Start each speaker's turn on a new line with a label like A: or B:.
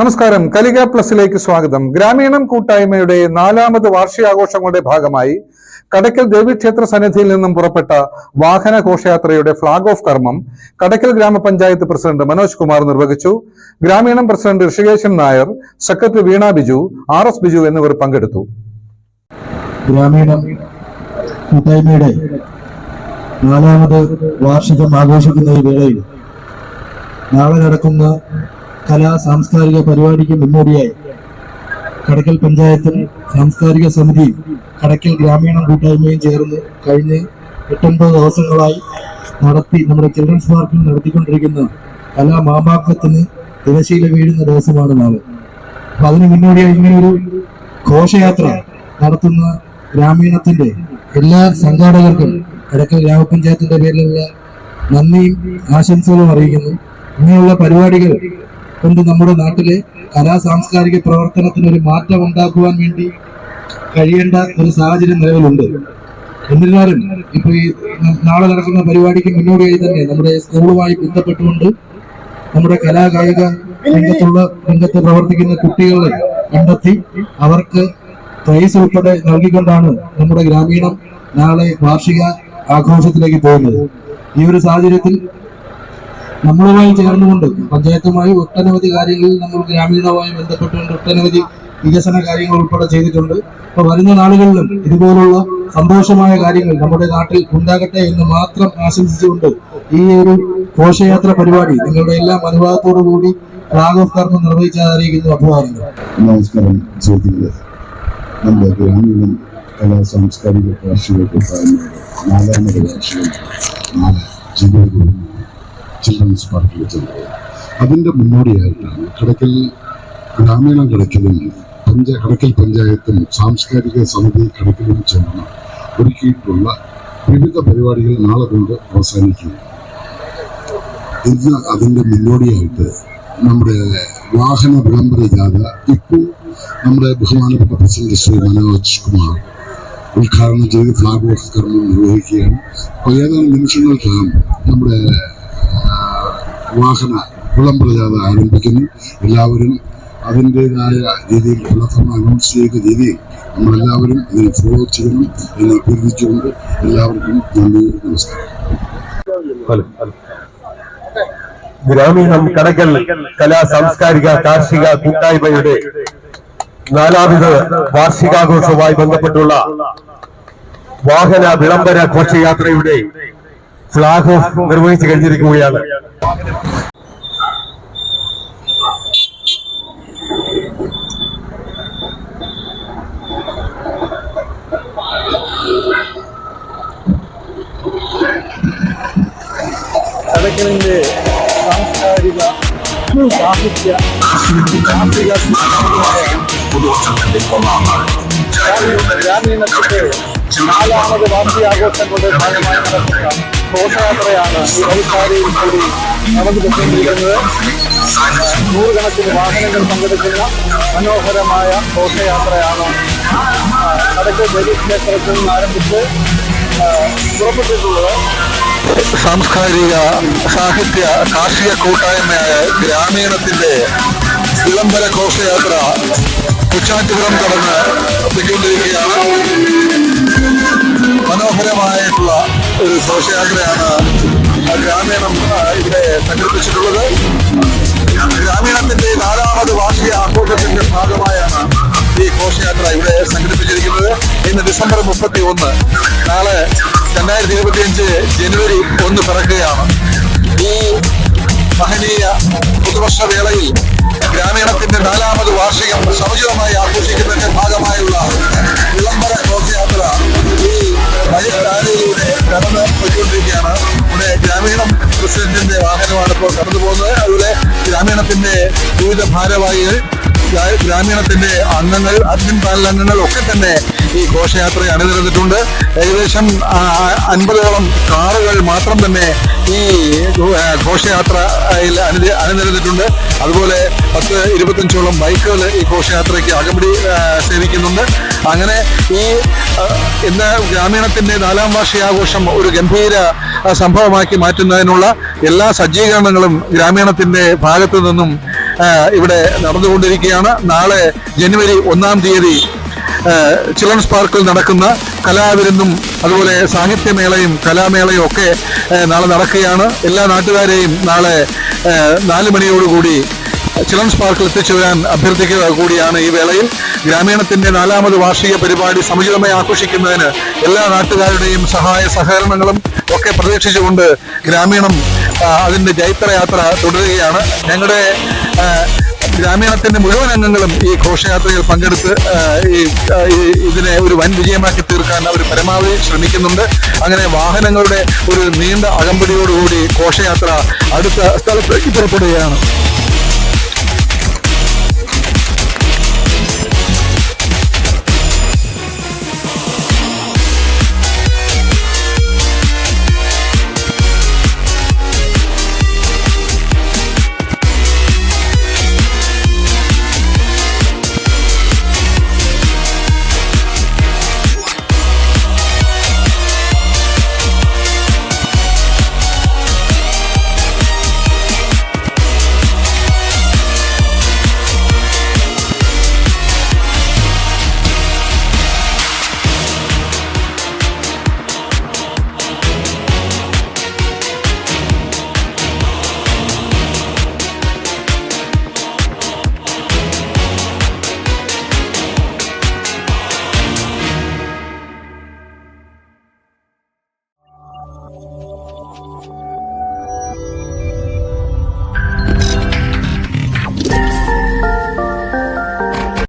A: നമസ്കാരം. കലിക പ്ലസിലേക്ക് സ്വാഗതം. ഗ്രാമീണം കൂട്ടായ്മയുടെ നാലാമത് വാർഷികാഘോഷങ്ങളുടെ ഭാഗമായി കടക്കൽ ദേവീക്ഷേത്ര സന്നിധിയിൽ നിന്നും പുറപ്പെട്ട വാഹന ഘോഷയാത്രയുടെ ഫ്ളാഗ് ഓഫ് കർമ്മം കടക്കൽ ഗ്രാമപഞ്ചായത്ത് പ്രസിഡന്റ് മനോജ് കുമാർ നിർവഹിച്ചു. ഗ്രാമീണം president Rishikeshan Nair secretary Veena Biju R S Biju എന്നിവർ പങ്കെടുത്തു.
B: ഗ്രാമീണ നാലാമത് വാർഷികം ആഘോഷിക്കുന്ന ഈ വേളയിൽ നാളെ നടക്കുന്ന കലാ സാംസ്കാരിക പരിപാടിക്ക് മുന്നോടിയായി കടക്കൽ പഞ്ചായത്തും സാംസ്കാരിക സമിതിയും കടക്കൽ ഗ്രാമീണ കൂട്ടായ്മയും ചേർന്ന് കഴിഞ്ഞ് എട്ടൊൻപത് ദിവസങ്ങളായി നടത്തി നമ്മുടെ ചിൽഡ്രൻസ് പാർക്കിൽ നടത്തിക്കൊണ്ടിരിക്കുന്ന കലാ മാമാക്കത്തിന് തിരശീല വീഴുന്ന ദിവസമാണ് നാളെ. അപ്പൊ അതിന് മുന്നോടിയായി ഇങ്ങനെ ഒരു ഘോഷയാത്ര നടത്തുന്ന ഗ്രാമീണത്തിന്റെ എല്ലാ സംഘാടകർക്കും കടക്കൽ ഗ്രാമപഞ്ചായത്തിന്റെ പേരിലുള്ള നന്ദിയും ആശംസകളും അറിയിക്കുന്നു. ഇങ്ങനെയുള്ള പരിപാടികൾ കൊണ്ട് നമ്മുടെ നാട്ടിലെ കലാ സാംസ്കാരിക പ്രവർത്തനത്തിന് ഒരു മാറ്റം ഉണ്ടാക്കുവാൻ വേണ്ടി കഴിയേണ്ട ഒരു സാഹചര്യം നിലവിലുണ്ട്. എന്നിരുന്നാലും ഇപ്പൊ ഈ നാളെ നടക്കുന്ന പരിപാടിക്ക് മുന്നോടിയായി തന്നെ നമ്മുടെ സ്കൂളുമായി ബന്ധപ്പെട്ടുകൊണ്ട് നമ്മുടെ കലാകായിക രംഗത്തുള്ള രംഗത്ത് പ്രവർത്തിക്കുന്ന കുട്ടികളെ കണ്ടെത്തി അവർക്ക് പ്രൈസ് ഉൾപ്പെടെ നൽകിക്കൊണ്ടാണ് നമ്മുടെ ഗ്രാമീണം നാളെ വാർഷിക ആഘോഷത്തിലേക്ക് പോകുന്നത്. ഈ ഒരു സാഹചര്യത്തിൽ നമ്മളുമായി ചേർന്നുകൊണ്ട് പഞ്ചായത്തുമായി ഒട്ടനവധി കാര്യങ്ങളിൽ നമ്മൾ ഗ്രാമീണവുമായി ബന്ധപ്പെട്ടുകൊണ്ട് ഒട്ടനവധി വികസന കാര്യങ്ങൾ ഉൾപ്പെടെ ചെയ്തിട്ടുണ്ട്. അപ്പൊ വരുന്ന നാളുകളിലും ഇതുപോലുള്ള സന്തോഷമായ കാര്യങ്ങൾ നമ്മുടെ നാട്ടിൽ ഉണ്ടാകട്ടെ എന്ന് മാത്രം ആശംസിച്ചുകൊണ്ട് ഈ ഒരു ഘോഷയാത്ര പരിപാടി നിങ്ങളുടെ എല്ലാ അനുവാദത്തോടു കൂടി ഓഫ് കർമ്മം നിർവഹിച്ചറിയിക്കുന്നു അഭിവാദങ്ങൾ
C: നമസ്കാരം നമ്മുടെ ഗ്രാമീണ കലാ സാംസ്കാരിക കാർഷിക നാലാമത് ജില്ലയിൽ ചിൽഡ്രൻസ് പാർക്കിൽ വെച്ചത് അതിന്റെ മുന്നോടിയായിട്ടാണ് കടക്കൽ ഗ്രാമീണ കടക്കലും പഞ്ചായ കടക്കൽ പഞ്ചായത്തും സാംസ്കാരിക സമിതി കടക്കലും ചേർന്ന് ഒരുക്കിയിട്ടുള്ള വിവിധ പരിപാടികൾ നാളെ കൊണ്ട് അവസാനിക്കുന്നു. ഇന്ന് അതിന്റെ മുന്നോടിയായിട്ട് നമ്മുടെ വാഹന വിളംബര ജാഥ ഇപ്പോൾ നമ്മുടെ ബഹുമാനപ്പെട്ട പ്രസിഡന്റ് ശ്രീ മനോജ് കുമാർ ഉദ്ഘാടനം ചെയ്ത് ഫ്ലാഗ് ഓഫ് കർമ്മം നിർവഹിക്കുകയാണ്. അപ്പോൾ ഏതാനും നിമിഷങ്ങൾക്കകം നമ്മുടെ വാഹന വിളംബര ജാഥ ആരംഭിക്കുന്നു. എല്ലാവരും അതിന്റെതായ രീതിയിൽ വിളക്കം അനൗൺസ് ചെയ്ത രീതിയിൽ നമ്മളെല്ലാവരും ഇതിനെ ഫോളോ ചെയ്യണം എന്ന് അഭ്യർത്ഥിച്ചുകൊണ്ട് എല്ലാവർക്കും നന്ദി നമസ്കാരം.
D: ഗ്രാമീണം കടകൽ കലാ സാംസ്കാരിക കാർഷിക കൂട്ടായ്മയുടെ നാലാമത് വാർഷികാഘോഷവുമായി ബന്ധപ്പെട്ടുള്ള വാഹന വിളംബര ഘോഷയാത്രയുടെ ഫ്ലാഗ് ഓഫ് നിർവഹിച്ചു കഴിഞ്ഞിരിക്കുകയാണ്
A: കടക്കലിന്റെ സാംസ്കാരിക സാഹിത്യ കാർഷിക ഗ്രാമീണത്തിന്റെ നാലാമത് വാർഷികാഘോഷങ്ങളുടെ ഭാഗമായി നടത്തുന്ന ഘോഷയാത്രയാണ് ഈ വഴിക്കാരിയിൽ കൂടി നമുക്ക് പൊട്ടിയിരിക്കുന്നത് നൂറുകണക്കിന് വാഹനങ്ങൾ പങ്കെടുക്കുന്ന മനോഹരമായ ഘോഷയാത്രയാണ് കടക്കൽ ദേവീക്ഷേത്രത്തിൽ നിന്ന് ആരംഭിച്ച് പുറപ്പെട്ടിട്ടുള്ളത്.
E: സാംസ്കാരിക സാഹിത്യ കാർഷിക കൂട്ടായ്മയായ ഗ്രാമീണത്തിന്റെ വിളംബര ഘോഷയാത്ര കുച്ചാറ്റുപുരം കടന്ന് എത്തിക്കൊണ്ടിരിക്കുകയാണ്. മനോഹരമായിട്ടുള്ള ഒരു ഘോഷയാത്രയാണ് ഗ്രാമീണം ഇവിടെ സംഘടിപ്പിച്ചിട്ടുള്ളത്. ഗ്രാമീണത്തിന്റെ നാലാമത് വാർഷിക ആഘോഷത്തിന്റെ ഭാഗമായാണ് ഈ ഘോഷയാത്ര ഇവിടെ സംഘടിപ്പിച്ചിരിക്കുന്നത്. ഇന്ന് ഡിസംബർ മുപ്പത്തി ഒന്ന് നാളെ രണ്ടായിരത്തി ഇരുപത്തിയഞ്ച് ജനുവരി ഒന്ന് പിറക്കുകയാണ്. ഈ മഹനീയ പുതുവർഷ വേളയിൽ ഗ്രാമീണത്തിന്റെ നാലാമത് വാർഷികം സമുചിതമായി ആഘോഷിക്കുന്നതിന്റെ ഭാഗമായുള്ള വിളംബര വഴിത്താരയിലൂടെ കടന്ന് പോയിക്കൊണ്ടിരിക്കുകയാണ് ഇവിടെ ഗ്രാമീണം പ്രസിഡന്റിന്റെ വാഹനമാണ് ഇപ്പോൾ കടന്നു പോകുന്നത് അതുപോലെ ഗ്രാമീണത്തിന്റെ വിവിധ ഭാരവാഹികൾ ഗ്രാമീണത്തിന്റെ അംഗങ്ങൾ അഡ്മിൻ പാനൽ അംഗങ്ങൾ ഒക്കെ തന്നെ ഈ ഘോഷയാത്രയെ അണിനിരന്നിട്ടുണ്ട് ഏകദേശം അൻപതോളം കാറുകൾ മാത്രം തന്നെ ഈ ഘോഷയാത്രയിൽ അണി അണിനിരന്നിട്ടുണ്ട് അതുപോലെ പത്ത് ഇരുപത്തഞ്ചോളം ബൈക്കുകൾ ഈ ഘോഷയാത്രയ്ക്ക് അകമ്പടി സേവിക്കുന്നുണ്ട്. അങ്ങനെ ഈ ഇന്ന് ഗ്രാമീണത്തിന്റെ നാലാം വാർഷിക ആഘോഷം ഒരു ഗംഭീര സംഭവമാക്കി മാറ്റുന്നതിനുള്ള എല്ലാ സജ്ജീകരണങ്ങളും ഗ്രാമീണത്തിന്റെ ഭാഗത്തു നിന്നും ഇവിടെ നടന്നുകൊണ്ടിരിക്കുകയാണ്. നാളെ ജനുവരി ഒന്നാം തീയതി ചിൽഡ്രൻസ് പാർക്കിൽ നടക്കുന്ന കലാവിരുന്നും അതുപോലെ സാഹിത്യമേളയും കലാമേളയും ഒക്കെ നാളെ നടക്കുകയാണ്. എല്ലാ നാട്ടുകാരെയും നാളെ നാല് മണിയോടുകൂടി ചിൽഡ്രൻസ് പാർക്കിൽ എത്തിച്ചു വരാൻ അഭ്യർത്ഥിക്കുക കൂടിയാണ് ഈ വേളയിൽ. ഗ്രാമീണത്തിന്റെ നാലാമത് വാർഷിക പരിപാടി സമുചിതമായി ആഘോഷിക്കുന്നതിന് എല്ലാ നാട്ടുകാരുടെയും സഹായ സഹകരണങ്ങളും ഒക്കെ പ്രതീക്ഷിച്ചുകൊണ്ട് ഗ്രാമീണം അതിന്റെ ജൈത്രയാത്ര തുടരുകയാണ്. ഞങ്ങളുടെ ഗ്രാമീണത്തിന്റെ മുഴുവൻ അംഗങ്ങളും ഈ ഘോഷയാത്രയിൽ പങ്കെടുത്ത് ഈ- ഇതിനെ ഒരു വൻ വിജയമാക്കി തീർക്കാൻ അവർ പരമാവധി ശ്രമിക്കുന്നുണ്ട്. അങ്ങനെ വാഹനങ്ങളുടെ ഒരു നീണ്ട അകമ്പടിയോടുകൂടി ഘോഷയാത്ര അടുത്ത സ്ഥലത്തേക്ക് പുറപ്പെടുകയാണ്.